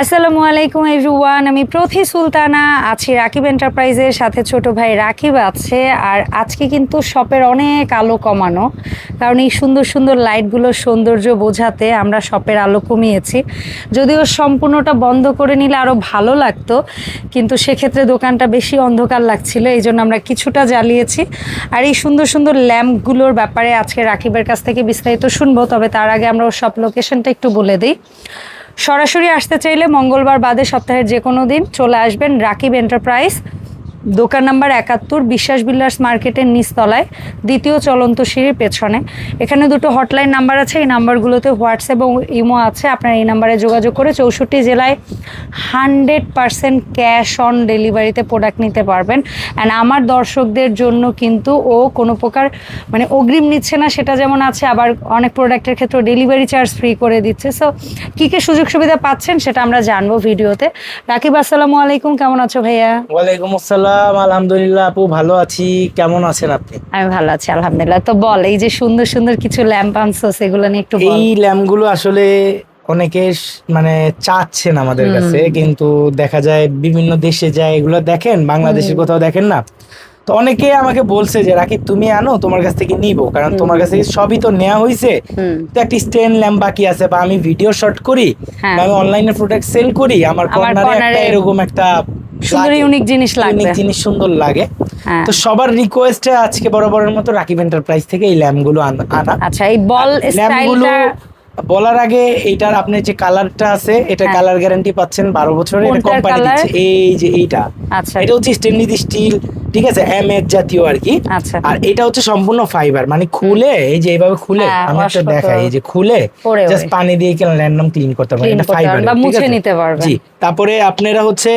আসসালামু আলাইকুম এভরিওয়ান, আমি প্রথি সুলতানা, আছি রাকিব এন্টারপ্রাইজের সাথে ছোট ভাই রাকিব আছে, আর আজকে কিন্তু শপের অনেক আলো কমানো, কারণ এই সুন্দর সুন্দর লাইটগুলোর সৌন্দর্য বোঝাতে আমরা শপের আলো কমিয়েছি। যদিও সম্পূর্ণটা বন্ধ করে নিলে আরও ভালো লাগতো, কিন্তু সেক্ষেত্রে দোকানটা বেশি অন্ধকার লাগছিল, এই জন্য আমরা কিছুটা জ্বালিয়েছি। আর এই সুন্দর সুন্দর ল্যাম্পগুলোর ব্যাপারে আজকে রাকিবের কাছ থেকে বিস্তারিত শুনব, তবে তার আগে আমরা ওর সব লোকেশনটা একটু বলে দিই। সরাসরি আসতে চাইলে মঙ্গলবার বাদে সপ্তাহের যে কোনো দিন চলে আসবেন রাকিব এন্টারপ্রাইজ। দোকান নাম্বার একাত্তর, বিশ্বাস বিল্ডার্স মার্কেটের নিচতলায়, দ্বিতীয় চলন্ত সিঁড়ির পেছনে। এখানে দুটো হটলাইন নাম্বার আছে, এই নাম্বারগুলোতে হোয়াটসঅ্যাপ এবং ইমো আছে, আপনারা এই নাম্বারে যোগাযোগ করে চৌষট্টি জেলায় হান্ড্রেড পারসেন্ট ক্যাশ অন ডেলিভারিতে প্রোডাক্ট নিতে পারবেন। অ্যান্ড আমার দর্শকদের জন্য কিন্তু ও কোনো প্রকার মানে অগ্রিম নিচ্ছে না, সেটা যেমন আছে, আবার অনেক প্রোডাক্টের ক্ষেত্রে ডেলিভারি চার্জ ফ্রি করে দিচ্ছে। সো কী কী সুযোগ সুবিধা পাচ্ছেন সেটা আমরা জানব ভিডিওতে। রাকিব, আসসালামু আলাইকুম, কেমন আছো ভাইয়া? ওয়ালাইকুম আসসালাম। আলহামদুলিল্লাহ আপু ভালো আছি। কেমন আছেন আপনি? আমি ভালো আছি আলহামদুলিল্লাহ। তো বল এই যে সুন্দর সুন্দর কিছু ল্যাম্প আনছো সেগুলো নিয়ে একটু এই এই ল্যাম্পগুলো আসলে অনেকে মানে চাচ্ছেন আমাদের কাছে কিন্তু দেখা যায় বিভিন্ন দেশে যায় এগুলো দেখেন বাংলাদেশের কোথাও দেখেন না? তো অনেকে আমাকে বলছে যে রাকিব তুমি আনো তোমার কাছ থেকে নিবো। কারণ তোমার কাছ সবই তো নেওয়া হয়েছে তো একটা স্ট্যান্ড ল্যাম্প বাকি আছে বা আমি ভিডিও শট করি হ্যাঁ। আমি অনলাইনে প্রোডাক্ট সেল করি আমার কর্নারে একটা এরকম একটা সুন্দর ইউনিক জিনিস লাগবে। Unique জিনিস সুন্দর লাগে। হ্যাঁ। তো সবার রিকোয়েস্টে আজকে বরাবরের মতো রাকিব এন্টারপ্রাইজ থেকে এই ল্যাম্পগুলো আন- আনা। আচ্ছা এই বল স্টাইলটা বলার আগে এইটার আপনার যে কালারটা আছে এটা। কালার গ্যারান্টি পাচ্ছেন বারো বছরের এটা কোম্পানি দিচ্ছে। এই যে এইটা। আচ্ছা। এটা হচ্ছে স্টেনলেস স্টিল ঠিক আছে? এম এর জাতীয় আর কি। আচ্ছা। আর এটা হচ্ছে সম্পূর্ণ ফাইবার মানে খুলে এই যে এইভাবে খুলে আমি wash একটা দেখাই এই যে খুলে জাস্ট পানি দিয়ে কেন র্যান্ডম ক্লিন করতে পারবেন? এটা ফাইবার মুছে নিতে পারবেন। জি তারপরে আপনারা হচ্ছে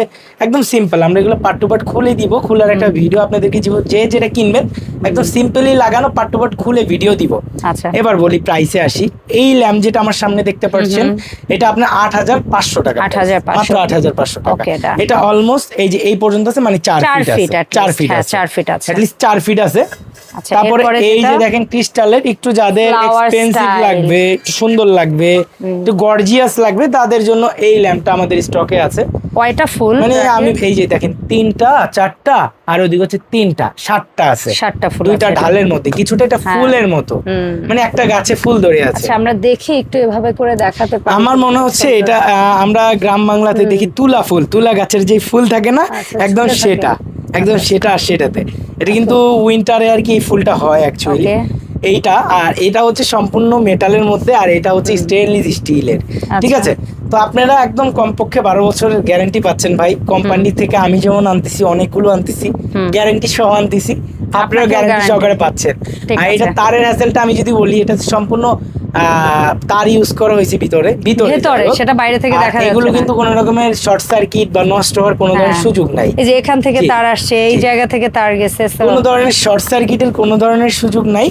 একদম সিম্পল আমরা এগুলো পার্ট টু পার্ট খুলে দিব খোলার একটা ভিডিও আপনাদেরকে দিব যে যেটা কিনবেন একদম সিম্পলি লাগানো পার্ট টু পার্ট খুলে ভিডিও দিব। আচ্ছা। এবার বলি প্রাইসে আসি। এই ল্যাম্প যেটা আমার সামনে দেখতে পাচ্ছেন এটা আপনার আট হাজার পাঁচশো টাকা মাত্র আট হাজার পাঁচশো টাকা. এটা অলমোস্ট এই যে এই পর্যন্ত আছে মানে চার চার ফিট ফিট আছে। চার ফিট হ্যাঁ আছে। চার ফিট আছে। চার ফিট আছে। তারপরে এই যে দেখেন ক্রিস্টালের একটু যাদের এক্সপেন্সিভ লাগবে একটু সুন্দর লাগবে একটু গর্জিয়াস লাগবে তাদের জন্য এই ল্যাম্পটা আমাদের স্টকে আছে। কয়টা ফুল? মানে আমি এই যে দেখেন তিনটা চারটা আর ওদিকে হচ্ছে তিনটা সাতটা আছে। সাতটা ফুল দুইটা ঢালের মধ্যে কিছুটা এটা হ্যাঁ। ফুলের মতো। মানে একটা গাছে ফুল ধরে আছে। আচ্ছা আমরা দেখি একটু এভাবে করে দেখাতে পারি। আমার মনে হচ্ছে এটা আমরা গ্রাম বাংলাতে দেখি তুলা ফুল। তুলা গাছের যে ফুল থাকে না আচ্ছা, একদম সেটা। একদম সেটা আর সেটাতে। এটা কিন্তু উইন্টারে আর কি এই ফুলটা হয় অ্যাকচুয়ালি এইটা আর এটা হচ্ছে সম্পূর্ণ মেটালের মধ্যে আর এটা হচ্ছে স্টেনলেস স্টিলের ঠিক আচ্ছা। আছে? তো আপনারা একদম কমপক্ষে বারো বছরের গ্যারান্টি পাচ্ছেন ভাই। কোম্পানি থেকে আমি যেমন আনতেছি অনেকগুলো আনতেছি। গ্যারান্টি সহ আনতেছি। আপনারা গ্যারান্টি সহকারে পাচ্ছেন। আর এটা তারের হ্যাসেলটা আমি যদি বলি এটা সম্পূর্ণ তার ইউজ করা হয়েছে ভিতরে ভিতরে ভেতরে, সেটা বাইরে থেকে দেখা এগুলো যাচ্ছে না। কিন্তু কোনো রকমের শর্ট সার্কিট বা নষ্ট হওয়ার কোনো ধরনের হ্যাঁ। সুযোগ নাই। এই যে এখান থেকে তার আসছে এই জায়গা থেকে তার গেছে কোনো ধরনের শর্ট সার্কিটের কোনো ধরনের সুযোগ নাই।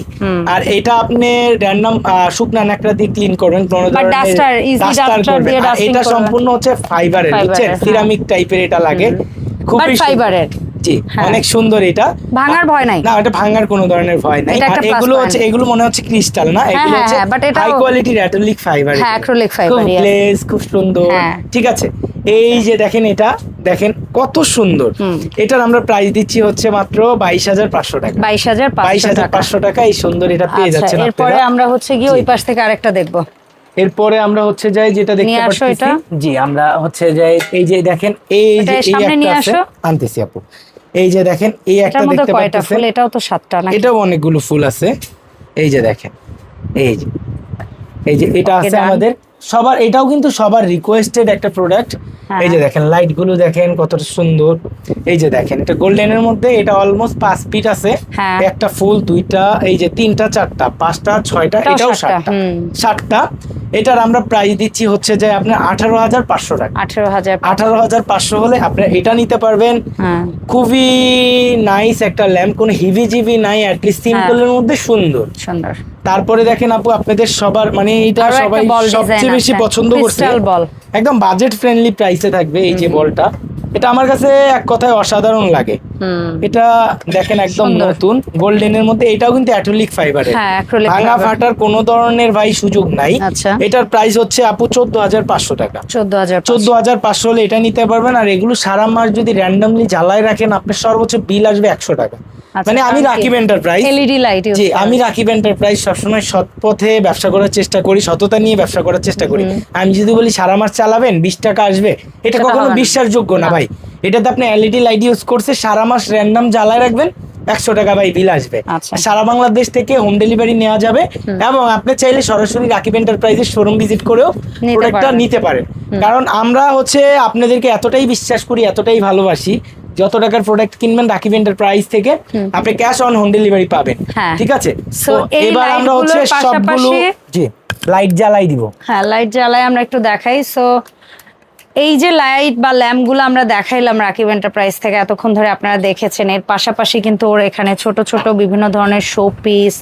আর এটা আপনি র্যান্ডম শুকনা ন্যাকড়া দিয়ে ক্লিন করবেন কোনো ধরনের easy duster duster দিয়ে এটা সম্পূর্ণ হচ্ছে ফাইবারের বুঝছেন? হ্যাঁ। সিরামিক টাইপের এটা লাগে। খুবই ফাইবারের জি হ্যাঁ। অনেক সুন্দর এটা। ভাঙার ভয় নাই। না এটা ভাঙার কোনো ধরনের ভয় নাই। এগুলো হচ্ছে এগুলো মনে হচ্ছে ক্রিস্টাল না? এগুলো হ্যাঁ, হচ্ছে হ্যাঁ, but এটাও- হাই কোয়ালিটির অ্যাক্রিলিক ফাইবার হ্যাঁ, fiber, খুব yes. খুব সুন্দর। হ্যাঁ। ঠিক আছে? এই যে দেখেন এটা দেখেন কত সুন্দর। এটার আমরা প্রাইস দিচ্ছি হচ্ছে মাত্র বাইশ হাজার পাঁচশো টাকা। বাইশ হাজার বাইশ হাজার পাঁচশো টাকা এই সুন্দর এটা পেয়ে আচ্ছা যাচ্ছেন এরপরে আমরা হচ্ছে গিয়ে ওই পাশ থেকে আরেকটা দেখব। এরপরে আমরা হচ্ছে যাই যেটা দেখতে পাচ্ছি। জি আমরা হচ্ছে যাই এই যে দেখেন এই যে এই একটা আছে। আনতেছি আপু। এই যে দেখেন এই একটা দেখতে পাচ্ছেন এটাও তো সাতটা না এটাও অনেকগুলো ফুল আছে। এই যে দেখেন এই যে এই যে এটা আছে আমাদের সবার এটাও কিন্তু সবার রিকোয়েস্টেড একটা প্রোডাক্ট হ্যাঁ। এই যে দেখেন লাইটগুলো দেখেন কতটা সুন্দর। এই যে দেখেন এটা গোল্ডেনের মধ্যে এটা অলমোস্ট পাঁচ ফিট আছে। হ্যাঁ। একটা ফুল দুইটা এই যে তিনটা চারটা পাঁচটা ছয়টা এটাও সাতটা সাতটা। এটার আমরা প্রাইস দিচ্ছি হচ্ছে যে আপনার আঠারো হাজার পাঁচশো টাকা। আঠারো হাজার আঠারো হাজার পাঁচশো হলে আপনার এটা নিতে পারবেন। হ্যাঁ। খুবই নাইস একটা ল্যাম্প কোনো হিভি জিভি নাই অ্যাটলিস্ট হ্যাঁ। সিম্পলের মধ্যে সুন্দর। সুন্দর। তারপরে দেখেন আপু আপনাদের সবার মানে এটা সবাই বল সবচেয়ে বেশি পছন্দ করছে। একদম বাজেট ফ্রেন্ডলি প্রাইসে থাকবে এই যে বলটা এটা আমার কাছে এক কথায় অসাধারণ লাগে। এটা দেখেন একদম। নতুন গোল্ডেনের মধ্যে এটাও কিন্তু অ্যাটোলিক ফাইবার ভাঙা ফাটার কোনো ধরনের ভাই সুযোগ নাই। আচ্ছা। এটার প্রাইস হচ্ছে আপু চোদ্দ হাজার পাঁচশো টাকা। চোদ্দ হাজার চোদ্দ হাজার পাঁচশো হলে এটা নিতে পারবেন আর এগুলো সারা মাস যদি র্যান্ডামলি জ্বালায় রাখেন আপনার সর্বোচ্চ বিল আসবে একশো টাকা। মানে আমি Rakib enterprise LED light ji আমি রাকিব এন্টারপ্রাইজ সবসময় সৎ পথে ব্যবসা করার চেষ্টা করি সততা নিয়ে ব্যবসা করার চেষ্টা করি। আমি যদি বলি সারা মাস চালাবেন বিশ টাকা আসবে এটা কখনো বিশ্বাসযোগ্য না। ভাই। এটাতে আপনি এলইডি লাইট ইউজ করছে সারা মাস র্যান্ডম জ্বালায় রাখবেন একশো টাকা ভাই বিল আসবে। আচ্ছা। সারা বাংলাদেশ থেকে হোম ডেলিভারি নেওয়া যাবে এবং আপনি চাইলে সরাসরি রাকিব এন্টারপ্রাইজের শোরুম ভিজিট করেও প্রোডাক্টটা নিতে পারেন। কারণ আমরা হচ্ছে আপনাদেরকে এতটাই বিশ্বাস করি এতটাই ভালোবাসি যত টাকার প্রোডাক্ট কিনবেন রাকিব এন্টারপ্রাইজ থেকে আপনি ক্যাশ অন হোম ডেলিভারি পাবেন। হ্যাঁ। ঠিক আছে? তো এবার আমরা হচ্ছে সবগুলো জি লাইট জ্বালাই দিব। হ্যাঁ লাইট জ্বালাই আমরা একটু দেখাই। সো এই যে লাইট বা ল্যাম্পগুলো আমরা দেখাইলাম রাকিব এন্টারপ্রাইজ থেকে এতক্ষণ ধরে আপনারা দেখেছেন এর পাশাপাশি কিন্তু ওর এখানে ছোট ছোট বিভিন্ন ধরনের শো পিস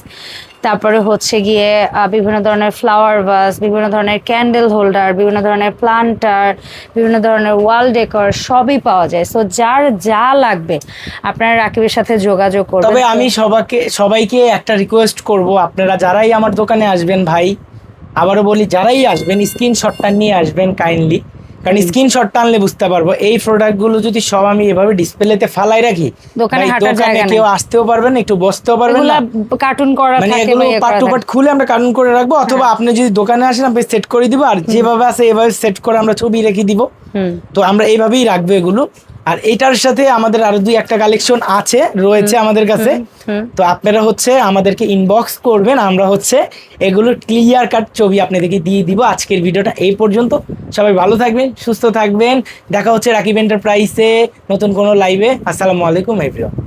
তারপরে হচ্ছে গিয়ে বিভিন্ন ধরনের ফ্লাওয়ার ভাস বিভিন্ন ধরনের ক্যান্ডেল হোল্ডার বিভিন্ন ধরনের প্লান্টার বিভিন্ন ধরনের ওয়াল ডেকর সবই পাওয়া যায়। সো যার যা লাগবে, আপনারা রাকিবের সাথে যোগাযোগ করবেন। তবে আমি সবাইকে সবাইকে একটা রিকোয়েস্ট করব, আপনারা যারাই আমার দোকানে আসবেন ভাই, আবারও বলি, যারাই আসবেন স্ক্রিনশটটা নিয়ে আসবেন কাইন্ডলি কারণ স্ক্রিনশট টানলে বুঝতে পারব। এই প্রোডাক্টগুলো যদি সব আমি এভাবে ডিসপ্লেতে ফালাই রাখি দোকানে হাঁটার দোকানে জায়গা কেউ আসতেও পারবেন একটু বসতেও পারবেন না। কার্টুন করা মানে এগুলো ইয়ে পার্ট টু। পার্ট খুলে আমরা কার্টুন করে রাখব অথবা আপনি যদি দোকানে আসেন আপনি সেট করে দিব আর যেভাবে আছে এভাবে সেট করে আমরা ছবি রেখে দিব। তো আমরা এইভাবেই রাখব এগুলো। আর এটার সাথে আমাদের আরও দুই একটা কালেকশন আছে রয়েছে আমাদের কাছে। তো আপনারা হচ্ছে আমাদেরকে ইনবক্স করবেন আমরা হচ্ছে এগুলো ক্লিয়ার কাট ছবি আপনাদেরকে দিয়ে দিব আজকের ভিডিওটা। এই পর্যন্ত সবাই ভালো থাকবেন সুস্থ থাকবেন। দেখা হচ্ছে রাকিব এন্টারপ্রাইসে নতুন কোনো লাইভে আসসালামু আলাইকুম এভরিওয়ান